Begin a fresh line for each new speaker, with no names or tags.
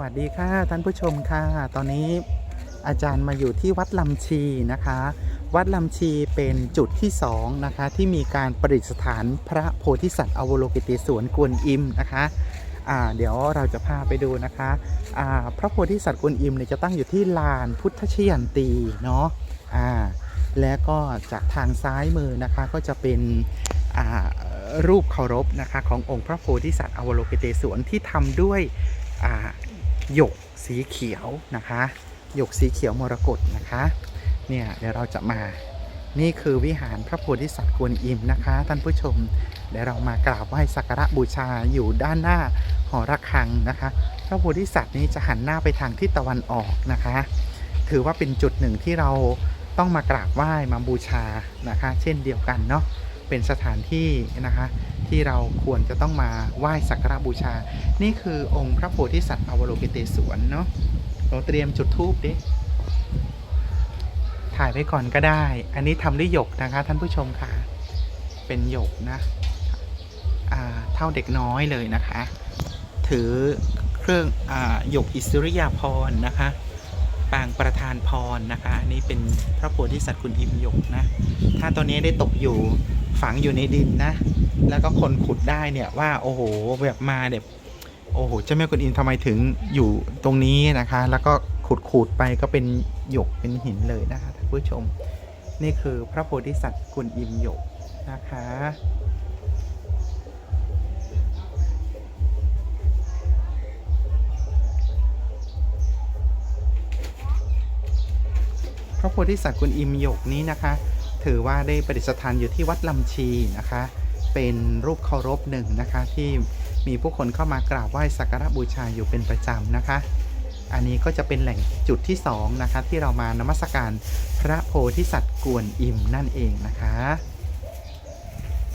สวัสดีค่ะท่านผู้ชมค่ะ ตอนนี้อาจารย์มาอยู่ที่วัดลำชีนะคะ วัดลำชีเป็นจุดที่สองนะคะ ที่มีการประดิษฐานพระโพธิสัตว์อวโลกิเตศวรกวนอิมนะคะอ่าเดี๋ยวเราจะพาไปดูนะคะอ่าพระโพธิสัตว์กวนอิมเนี่ยจะตั้งอยู่ที่ลานพุทธชยันตีเนาะอ่าแล้วก็จากทางซ้ายมือนะคะก็จะเป็นอ่ารูปเคารพนะคะขององค์พระโพธิสัตว์อวโลกิเตศวรที่ทำด้วยอ่า หยกสีเขียวนะคะหยกสีเขียวมรกตนะคะเนี่ยเดี๋ยวเราจะมานี่คือวิหารพระโพธิสัตว์กวนอิมนะคะ ท่านผู้ชมเดี๋ยวเรามากราบไหว้สักการะบูชาอยู่ด้านหน้าหอระฆังนะคะ พระโพธิสัตว์นี้จะหันหน้าไปทางทิศตะวันออกนะคะ ถือว่าเป็นจุดหนึ่งที่เราต้องมากราบไหว้มาบูชานะคะ เช่นเดียวกันเนาะเป็นสถานที่นะคะ ที่เราควรจะต้องมาไหว้สักการบูชา นี่คือองค์พระโพธิสัตว์อวโลกิเตศวรเนาะเราเตรียมจุดธูปดิถ่ายไว้ก่อนก็ได้ อันนี้ทำด้วยหยกนะคะ ท่านผู้ชมค่ะ เป็นหยกนะเท่าเด็กน้อยเลยนะคะ ถือเครื่องอหยกอิสริยาภรณ์นะคะ ปางประธานพรนะคะอันนี้เป็นพระโพธิสัตว์คุณอิมยกนะ ถ้าตัวนี้ได้ตกอยู่ฝังอยู่ในดินนะ แล้วก็คนขุดได้เนี่ยว่าโอ้โหแบบมาแบบโอ้โหเจ้าแม่กุนอิมทำไมถึงอยู่ตรงนี้นะคะ แล้วก็ขุดขูดไปก็เป็นหยกเป็นหินเลยนะคะท่านผู้ชม นี่คือพระโพธิสัตว์กุนอิมหยกนะคะ ระโพธิสัตว์กุนอิมหยกนี้นะคะ ถือว่าได้ประดิษฐานอยู่ที่วัดลำชีนะคะ เป็นรูปเคารพหนึ่งนะคะที่มีผู้คนเข้ามากราบไหว้สักการะบูชาอยู่เป็นประจำนะคะ อันนี้ก็จะเป็นแหล่งจุดที่สองนะคะที่เรามานมัสการพระโพธิสัตว์กวนอิมนั่นเองนะคะ